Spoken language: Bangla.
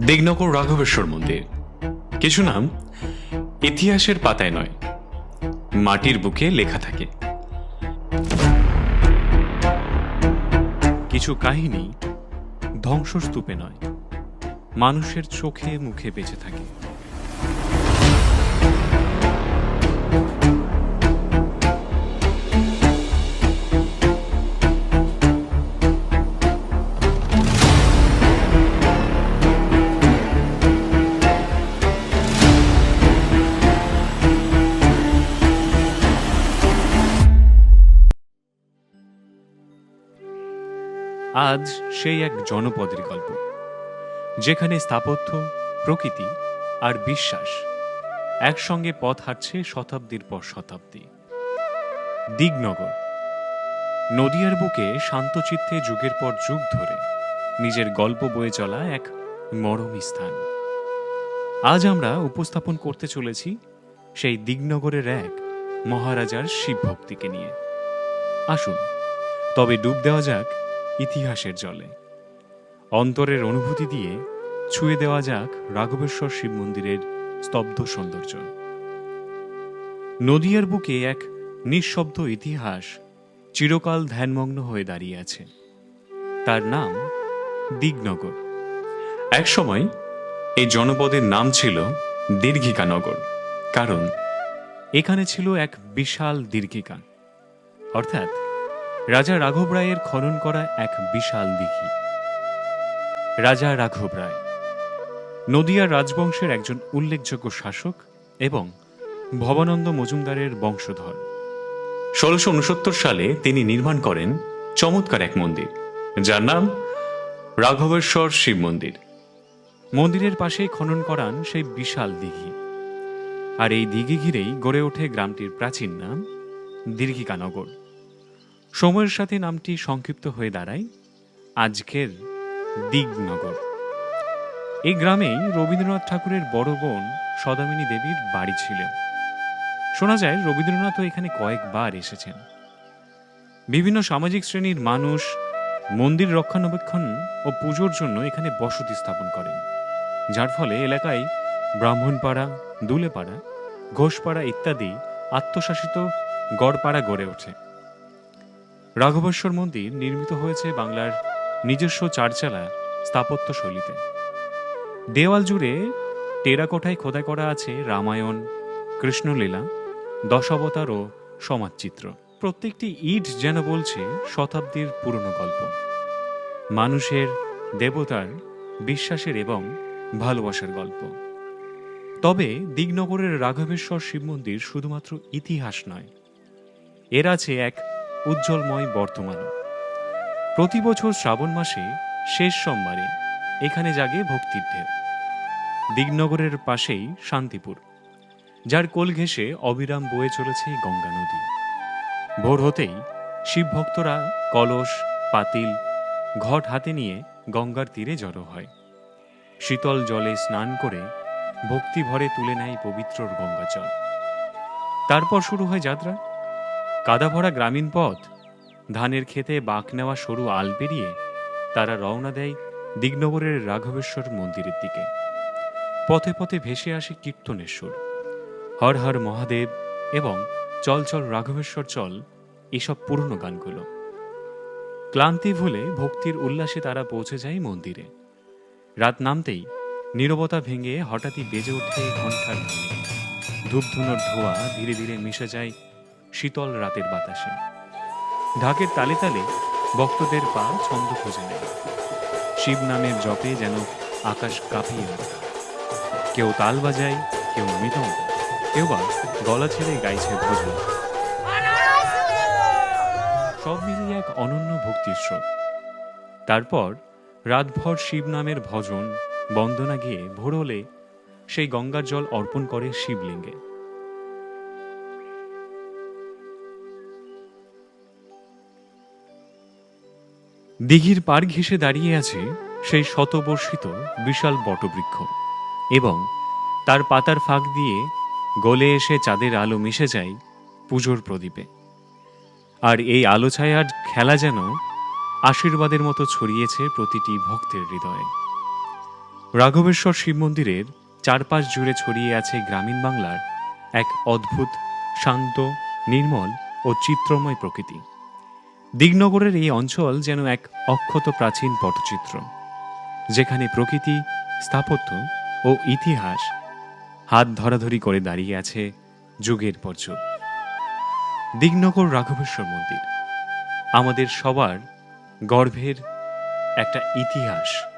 দিগনগর রাঘবেশ্বর মন্দির। কিছু নাম ইতিহাসের পাতায় নয়, মাটির বুকে লেখা থাকে। কিছু কাহিনী ধ্বংসস্তূপে নয়, মানুষের চোখে মুখে বেঁচে থাকে। আজ সেই এক জনপদের গল্প, যেখানে স্থাপত্য, প্রকৃতি আর বিশ্বাস একসঙ্গে পথ হাঁটছে শতাব্দীর পর শতাব্দী। দিগনগর, নদিয়ার বুকে শান্তচিত্তে যুগের পর যুগ ধরে নিজের গল্প বয়ে চলা এক মরমী স্থান। আজ আমরা উপস্থাপন করতে চলেছি সেই দিগনগরের এক মহারাজার শিবভক্তিকে নিয়ে। আসুন, তবে ডুব দেওয়া যাক ইতিহাসের জলে। অন্তরের অনুভূতি দিয়ে ছুঁয়ে দেওয়া যাক রাঘবেশ্বর শিব মন্দিরের স্তব্ধ সৌন্দর্য। নদিয়ার বুকে এক নিঃশব্দ ইতিহাস চিরকাল ধ্যানমগ্ন হয়ে দাঁড়িয়ে আছে। তার নাম দিগনগর। এক সময় এই জনপদের নাম ছিল দীর্ঘিকানগর, কারণ এখানে ছিল এক বিশাল দীর্ঘিকা। অর্থাৎ রাজা রাঘব রায়ের খনন করা এক বিশাল দিঘি। রাজা রাঘব রায়, নদিয়ার রাজবংশের একজন উল্লেখযোগ্য শাসক এবং ভবানন্দ মজুমদারের বংশধর। ষোলোশো উনসত্তর সালে তিনি নির্মাণ করেন চমৎকার এক মন্দির, যার নাম রাঘবেশ্বর শিব মন্দির। মন্দিরের পাশেই খনন করান সেই বিশাল দিঘি। আর এই দিঘি ঘিরেই গড়ে ওঠে গ্রামটির প্রাচীন নাম দীর্ঘিকানগর সময়ের সাথে নামটি সংক্ষিপ্ত হয়ে দাঁড়ায় আজকের দিগনগর। এই গ্রামেই রবীন্দ্রনাথ ঠাকুরের বড় বোন সদামিনী দেবীর বাড়ি ছিল। শোনা যায় রবীন্দ্রনাথও এখানে কয়েকবার এসেছেন। বিভিন্ন সামাজিক শ্রেণির মানুষ মন্দির রক্ষণাবেক্ষণ ও পুজোর জন্য এখানে বসতি স্থাপন করেন। যার ফলে এলাকায় ব্রাহ্মণপাড়া, দুলেপাড়া, ঘোষপাড়া ইত্যাদি আত্মশাসিত গড়পাড়া গড়ে ওঠে। রাঘবেশ্বর মন্দির নির্মিত হয়েছে বাংলার নিজস্ব চারচালা স্থাপত্য শৈলীতে। দেওয়াল জুড়ে টেরাকোঠায় খোদাই করা আছে রামায়ণ, কৃষ্ণলীলা, দশাবতার ও সমাজচিত্র। প্রত্যেকটি ইট যেন বলছে শতাব্দীর পুরনো গল্প। মানুষের দেবতার বিশ্বাসের এবং ভালোবাসার গল্প। তবে দিগনগরের রাঘবেশ্বর শিব মন্দির শুধুমাত্র ইতিহাস নয়, এর আছে এক উজ্জ্বলময় বর্তমান। প্রতি বছর শ্রাবণ মাসে শেষ সোমবারে এখানে জাগে ভক্তির ঢেউ। দিগনগরের পাশেই শান্তিপুর, যার কোল ঘেঁষে অবিরাম বয়ে চলেছে গঙ্গা নদী। ভোর হতেই শিব ভক্তরা কলস, পাতিল, ঘট হাতে নিয়ে গঙ্গার তীরে জড়ো হয়। শীতল জলে স্নান করে ভক্তি ভরে তুলে নেয় পবিত্রর গঙ্গা জল তারপর শুরু হয় যাত্রা। কাদা ভরা গ্রামীণ পথ। ধানের ক্ষেতে বাঁক নেওয়া সরু আল পেরিয়ে তারা রওনা দেয় দিগনগরের রাঘবেশ্বর মন্দিরের দিকে। পথে পথে ভেসে আসে কীর্তনেশ্বর হর হর মহাদেব এবং চল চল রাঘবেশ্বর চল, এসব পুরনো গানগুলো। ক্লান্তি ভুলে ভক্তির উল্লাসে তারা পৌঁছে যায় মন্দিরে। রাত নামতেই নীরবতা ভেঙে হঠাৎই বেজে ওঠে ঘণ্টার ধূপধুনোর ধোঁয়া ধীরে ধীরে মিশে যায় শীতল রাতের বাতাসে। ঢাকের তালে তালে ভক্তদের পা ছন্দ খুঁজে নেয়। শিব নামের জপে যেন আকাশ কাঁপিয়ে ওঠে। কেউ তাল বাজায়, কেউ মৃদঙ্গ কেউ বা গলা ছেড়ে গাইছে ভজন। সব মিলিয়ে এক অনন্য ভক্তির স্রোত। তারপর রাতভর শিব নামের ভজন, বন্দনা গিয়ে ভোর হলে সেই গঙ্গার জল অর্পণ করে শিবলিঙ্গে। দিঘির পার ঘেঁষে দাঁড়িয়ে আছে সেই শতবর্ষিত বিশাল বটবৃক্ষ এবং তার পাতার ফাঁক দিয়ে গলে এসে চাঁদের আলো মিশে যায় পুজোর প্রদীপে। আর এই আলো ছায়ার খেলা যেন আশীর্বাদের মতো ছড়িয়েছে প্রতিটি ভক্তের হৃদয়ে। রাঘবেশ্বর শিব মন্দিরের চারপাশ জুড়ে ছড়িয়ে আছে গ্রামীণ বাংলার এক অদ্ভুত, শান্ত, নির্মল ও চিত্রময় প্রকৃতি। দিগনগরের এই অঞ্চল যেন এক অক্ষত প্রাচীন পটচিত্র যেখানে প্রকৃতি, স্থাপত্য ও ইতিহাস হাত ধরাধরি করে দাঁড়িয়ে আছে যুগের পর যুগ। দিগনগর রাঘবেশ্বর মন্দির, আমাদের সবার গর্ভের একটা ইতিহাস।